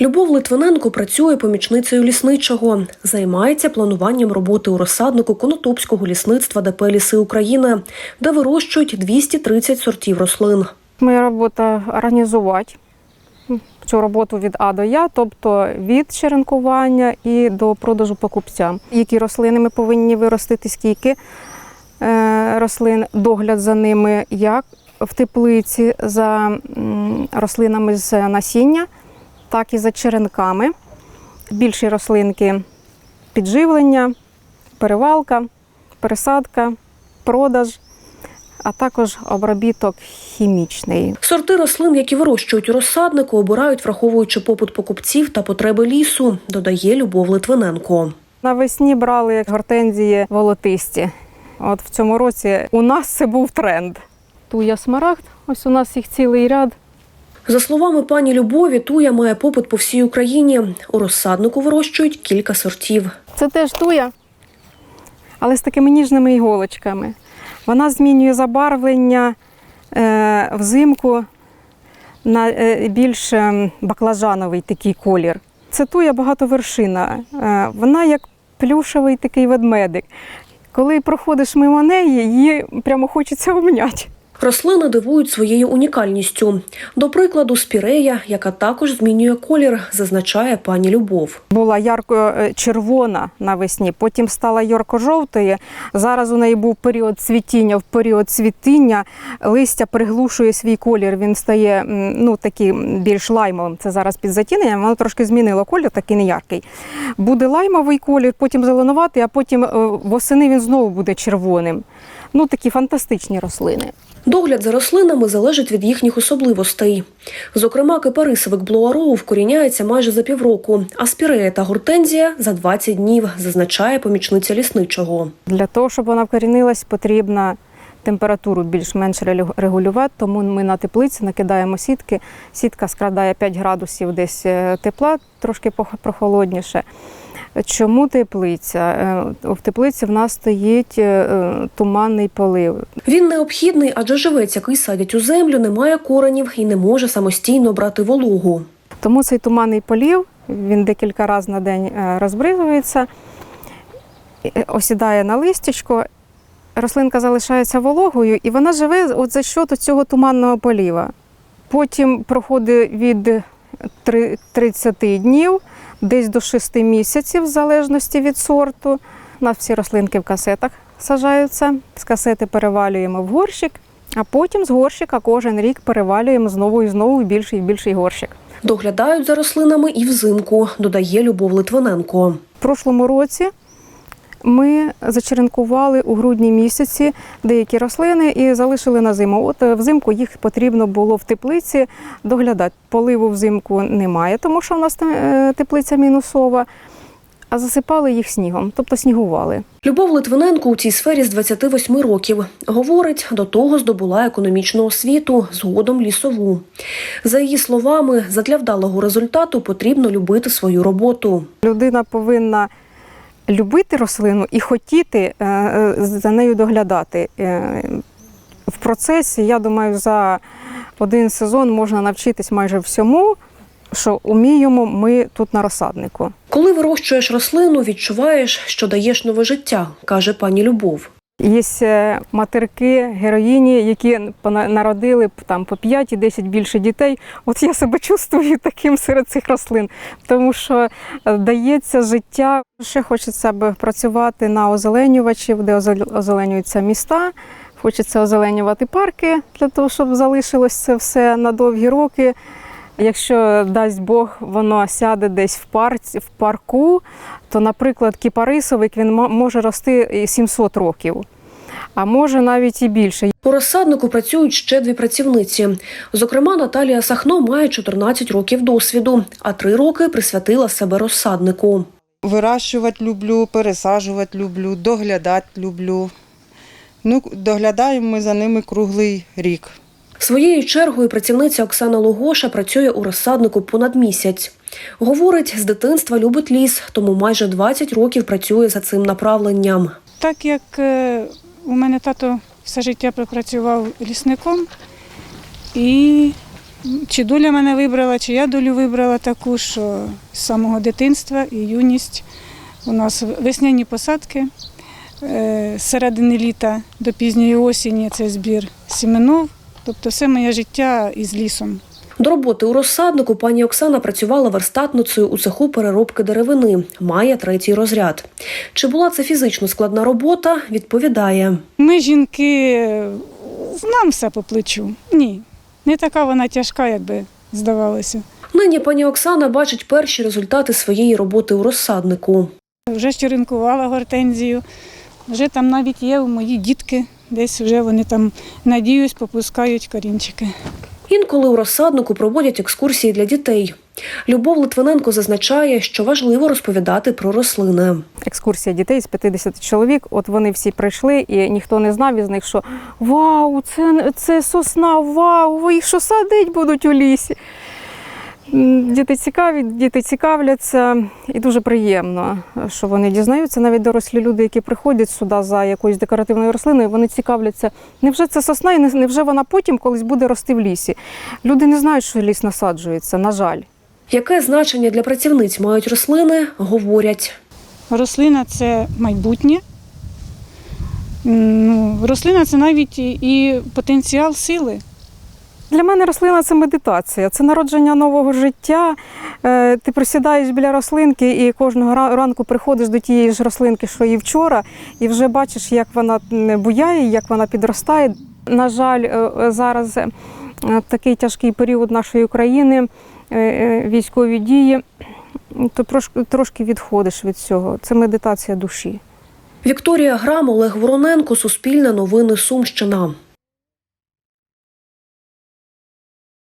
Любов Литвиненко працює помічницею лісничого, займається плануванням роботи у розсаднику Конотопського лісництва ДП «Ліси України, де вирощують 230 сортів рослин. Моя робота організувати цю роботу від А до Я, тобто від черенкування і до продажу покупцям. Які рослини ми повинні виростити, скільки е, рослин, догляд за ними, як в теплиці за рослинами з насіння, так і за черенками. Більші рослинки підживлення, перевалка, пересадка, продаж, а також обробіток хімічний. Сорти рослин, які вирощують у розсаднику, обирають, враховуючи попит покупців та потреби лісу, додає Любов Литвиненко. Навесні брали гортензії волотисті. От в цьому році у нас це був тренд. Туя смарагд, ось у нас їх цілий ряд. За словами пані Любові, туя має попит по всій Україні. У розсаднику вирощують кілька сортів. Це теж туя, але з такими ніжними іголочками. Вона змінює забарвлення е, взимку на е, більш е, баклажановий такий колір. Це туя багатовершина. Вона як плюшевий такий ведмедик. Коли проходиш мимо неї, її прямо хочеться обняти. Рослини дивують своєю унікальністю. До прикладу, спірея, яка також змінює колір, зазначає пані Любов. Була ярко-червона навесні, потім стала ярко-жовтою. Зараз у неї був період цвітіння. В період цвітіння листя приглушує свій колір. Він стає ну, таким більш лаймовим. Це зараз під затіненням. Воно трошки змінило колір, такий неяркий. Буде лаймовий колір, потім зеленуватий, а потім е, восени він знову буде червоним. Ну, такі фантастичні рослини. Догляд за рослинами залежить від їхніх особливостей. Зокрема, кипарисовик блуароу вкоріняється майже за півроку, а спірея та гортензія за 20 днів, зазначає помічниця лісничого. Для того, щоб вона вкорінилась, потрібно температуру більш-менш регулювати, тому ми на теплиці накидаємо сітки. Сітка скрадає 5 градусів десь е, тепла, трошки прохолодніше. Чому теплиця? Е, В теплиці в нас стоїть е, туманний полив. Він необхідний, адже живець, який садять у землю, не має коренів і не може самостійно брати вологу. Тому цей туманний полів, він декілька разів на день розбризується, осідає на листячко, рослинка залишається вологою, і вона живе от за счет цього туманного поліва. Потім проходить від три- 30 днів, десь до 6 місяців, в залежності від сорту. У нас всі рослинки в касетах сажаються. З касети перевалюємо в горщик, а потім з горщика кожен рік перевалюємо знову і знову в більший і більший горщик. Доглядають за рослинами і взимку, додає Любов Литвиненко. В прошлому році ми зачеренкували у грудні місяці деякі рослини і залишили на зиму. От е, взимку їх потрібно було в теплиці доглядати. Поливу взимку немає, тому що в нас е, теплиця мінусова, а засипали їх снігом, тобто снігували. Любов Литвиненко у цій сфері з 28 років. Говорить, до того здобула економічну освіту, згодом лісову. За її словами, задля вдалого результату потрібно любити свою роботу. Людина повинна любити рослину і хотіти е, е, за нею доглядати. Е, В процесі, я думаю, за один сезон можна навчитись майже всьому, що уміємо, ми тут на розсаднику. Коли вирощуєш рослину, відчуваєш, що даєш нове життя, каже пані Любов. Є е, матерки, героїні, які народили там по 5 і 10 більше дітей. От я себе чувствую таким серед цих рослин, тому що е, дається життя. Ще хочеться б працювати на озеленювачів, де озел- озеленюються міста. Хочеться озеленювати парки для того, щоб залишилось це все на довгі роки. Якщо дасть Бог, воно сяде десь в парці, в парку, то, наприклад, кіпарисовик він мо- може рости і 700 років, а може навіть і більше. У розсаднику працюють ще дві працівниці. Зокрема, Наталія Сахно має 14 років досвіду, а три роки присвятила себе розсаднику. Вирощувати люблю, пересаджувати люблю, доглядати люблю. Ну, доглядаємо ми за ними круглий рік. Своєю чергою працівниця Оксана Логоша працює у розсаднику понад місяць. Говорить, з дитинства любить ліс, тому майже 20 років працює за цим направленням. Так як е, у мене тато все життя пропрацював лісником, і чи доля мене вибрала, чи я долю вибрала таку, що з самого дитинства і юність у нас весняні посадки. е, З середини літа до пізньої осені це збір сіменов. Тобто все моє життя із лісом. До роботи у розсаднику пані Оксана працювала верстатницею у цеху переробки деревини, має третій розряд. Чи була це фізично складна робота? Відповідає. Ми, жінки, нам все по плечу. Ні, не така вона тяжка, як би здавалося. Нині пані Оксана бачить перші результати своєї роботи у розсаднику. Вже щоринкувала гортензію, вже там навіть є у мої дітки, десь вже вони там, надіюсь, попускають корінчики. Інколи у розсаднику проводять екскурсії для дітей. Любов Литвиненко зазначає, що важливо розповідати про рослини. екскурсія дітей з 50 чоловік. От вони всі прийшли, і ніхто не знав із них, що вау, це, це сосна, вау, ви їх що садить будуть у лісі. Діти цікаві, діти цікавляться, і дуже приємно, що вони дізнаються. Навіть дорослі люди, які приходять сюди за якоюсь декоративною рослиною, вони цікавляться. Невже це сосна, і не- невже вона потім колись буде рости в лісі? Люди не знають, що ліс насаджується, на жаль. Яке значення для працівниць мають рослини, говорять. Рослина це майбутнє. Ну, рослина це навіть і потенціал сили. Для мене рослина це медитація, це народження нового життя. Е, Ти присідаєш біля рослинки і кожного ранку приходиш до тієї ж рослинки, що і вчора, і вже бачиш, як вона буяє, як вона підростає. На жаль, е, е, зараз такий тяжкий період нашої України, військові дії, то трошки, трошки відходиш від цього. Це медитація душі. Вікторія Грам, Олег Вороненко, Суспільне новини Сумщина.